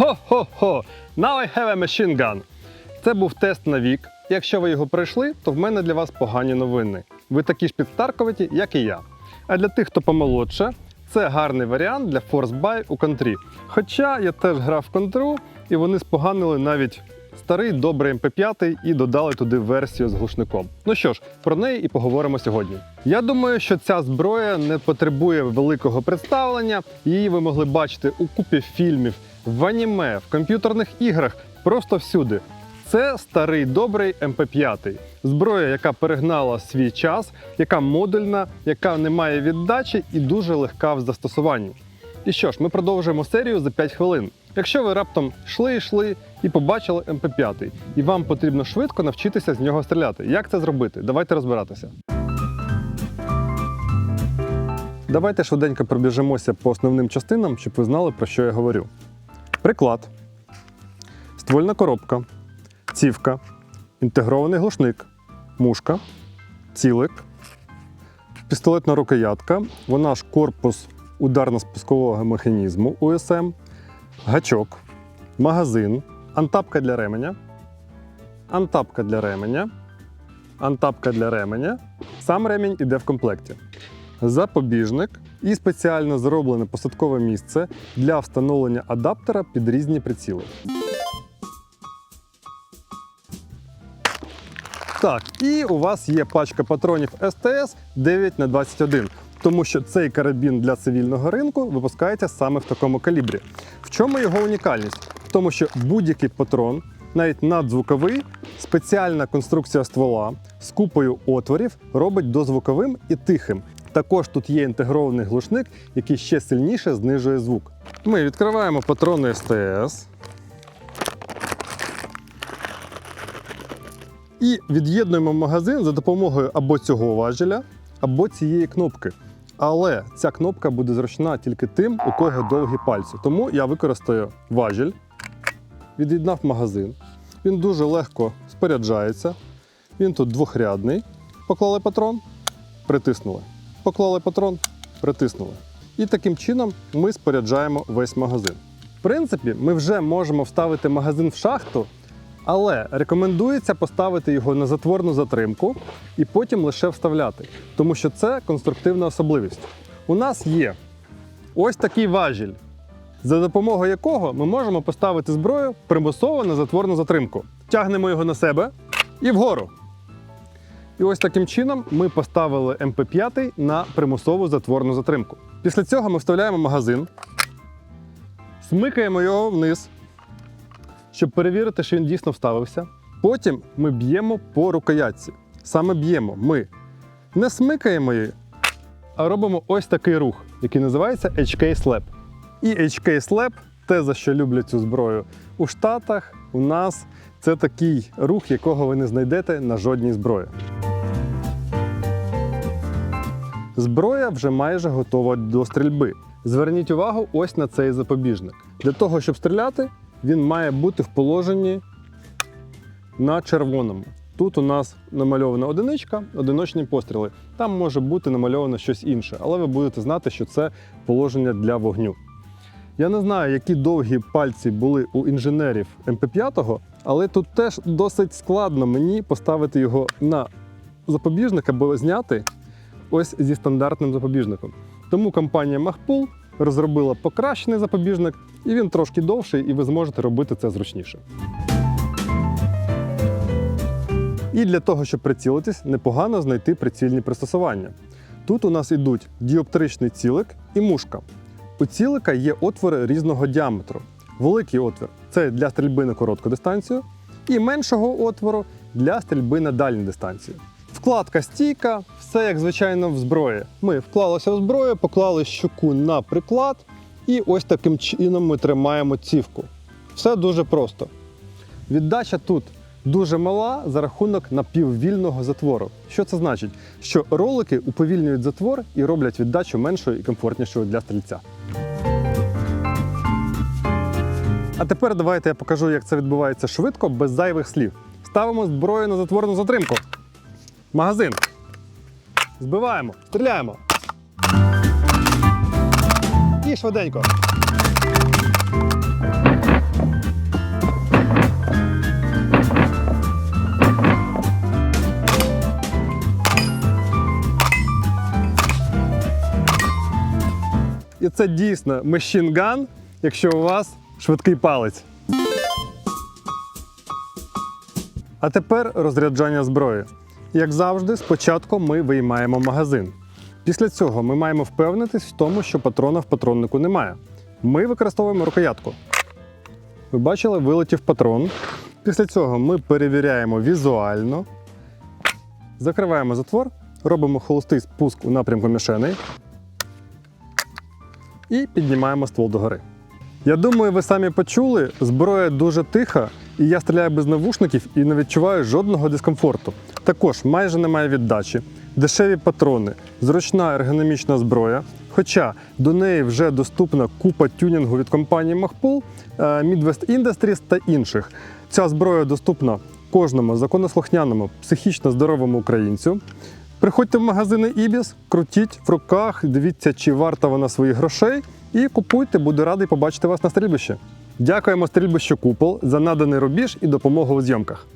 Хо-хо-хо! Now I have a machine gun. Це був тест на вік. Якщо ви його пройшли, то в мене для вас погані новини. Ви такі ж підстарковаті, як і я. А для тих, хто помолодше, це гарний варіант для Force Buy у контрі. Хоча я теж грав в контру, і вони споганили навіть старий добрий МП5 і додали туди версію з глушником. Ну що ж, про неї і поговоримо сьогодні. Я думаю, що ця зброя не потребує великого представлення. Її ви могли бачити у купі фільмів, в аніме, в комп'ютерних іграх, просто всюди. Це старий добрий МП5. Зброя, яка перегнала свій час, яка модульна, яка не має віддачі і дуже легка в застосуванні. І що ж, ми продовжуємо серію за 5 хвилин. Якщо ви раптом йшли, йшли і побачили МП5, і вам потрібно швидко навчитися з нього стріляти. Як це зробити? Давайте розбиратися. Давайте швиденько пробіжимося по основним частинам, щоб ви знали, про що я говорю. Приклад, ствольна коробка, цівка, інтегрований глушник, мушка, цілик, пістолетна рукоятка, вона ж корпус ударно-спускового механізму УСМ, гачок, магазин, антапка для ременя, антапка для ременя, антапка для ременя. Сам ремінь іде в комплекті. Запобіжник і спеціально зроблене посадкове місце для встановлення адаптера під різні приціли. Так, і у вас є пачка патронів СТС 9х21, тому що цей карабін для цивільного ринку випускається саме в такому калібрі. В чому його унікальність? В тому, що будь-який патрон, навіть надзвуковий, спеціальна конструкція ствола з купою отворів робить дозвуковим і тихим. Також тут є інтегрований глушник, який ще сильніше знижує звук. Ми відкриваємо патрони СТС. І від'єднуємо магазин за допомогою або цього важеля, або цієї кнопки. Але ця кнопка буде зручна тільки тим, у кого довгі пальці. Тому я використаю важіль, від'єднав магазин. Він дуже легко споряджається. Він тут двохрядний. Поклали патрон, притиснули. Поклали патрон, притиснули. І таким чином ми споряджаємо весь магазин. В принципі, ми вже можемо вставити магазин в шахту, але рекомендується поставити його на затворну затримку і потім лише вставляти, тому що це конструктивна особливість. У нас є ось такий важіль, за допомогою якого ми можемо поставити зброю примусово на затворну затримку. Тягнемо його на себе і вгору. І ось таким чином ми поставили МП5 на примусову затворну затримку. Після цього ми вставляємо магазин, смикаємо його вниз, щоб перевірити, що він дійсно вставився. Потім ми б'ємо по рукоятці. Саме б'ємо. Ми не смикаємо її, а робимо ось такий рух, який називається HK Slap. І HK Slap, те, за що люблять цю зброю у Штатах, у нас це такий рух, якого ви не знайдете на жодній зброї. Зброя вже майже готова до стрільби. Зверніть увагу ось на цей запобіжник. Для того, щоб стріляти, він має бути в положенні на червоному. Тут у нас намальована одиничка, одиночні постріли. Там може бути намальовано щось інше, але ви будете знати, що це положення для вогню. Я не знаю, які довгі пальці були у інженерів МП5, але тут теж досить складно мені поставити його на запобіжник або зняти ось зі стандартним запобіжником. Тому компанія Mahpool розробила покращений запобіжник, і він трошки довший, і ви зможете робити це зручніше. І для того, щоб прицілитись, непогано знайти прицільні пристосування. Тут у нас ідуть діоптричний цілик і мушка. У цілика є отвори різного діаметру. Великий отвір це для стрільби на коротку дистанцію, і меншого отвору для стрільби на дальню дистанцію. Вкладка стійка, все як звичайно в зброї. Ми вклалися в зброю, поклали щуку на приклад, і ось таким чином ми тримаємо цівку. Все дуже просто. Віддача тут дуже мала за рахунок напіввільного затвору. Що це значить? Що ролики уповільнюють затвор і роблять віддачу меншою і комфортнішою для стрільця. А тепер давайте я покажу, як це відбувається швидко, без зайвих слів. Ставимо зброю на затворну затримку. Магазин. Збиваємо, стріляємо. І швиденько. І це дійсно мешінган, якщо у вас швидкий палець. А тепер розряджання зброї. Як завжди, спочатку ми виймаємо магазин. Після цього ми маємо впевнитись в тому, що патрона в патроннику немає. Ми використовуємо рукоятку. Ви бачили, вилетів патрон. Після цього ми перевіряємо візуально, закриваємо затвор, робимо холостий спуск у напрямку мішеней і піднімаємо ствол догори. Я думаю, ви самі почули, зброя дуже тиха, і я стріляю без навушників і не відчуваю жодного дискомфорту. Також майже немає віддачі, дешеві патрони, зручна ергономічна зброя. Хоча до неї вже доступна купа тюнінгу від компанії Mahpul, е, Midwest Industries та інших. Ця зброя доступна кожному законослухняному, психічно здоровому українцю. Приходьте в магазини Ibis, крутіть в руках, дивіться, чи варта вона своїх грошей, і купуйте, буду радий побачити вас на стрільбищі. Дякуємо стрільбищу Купол за наданий рубіж і допомогу у зйомках.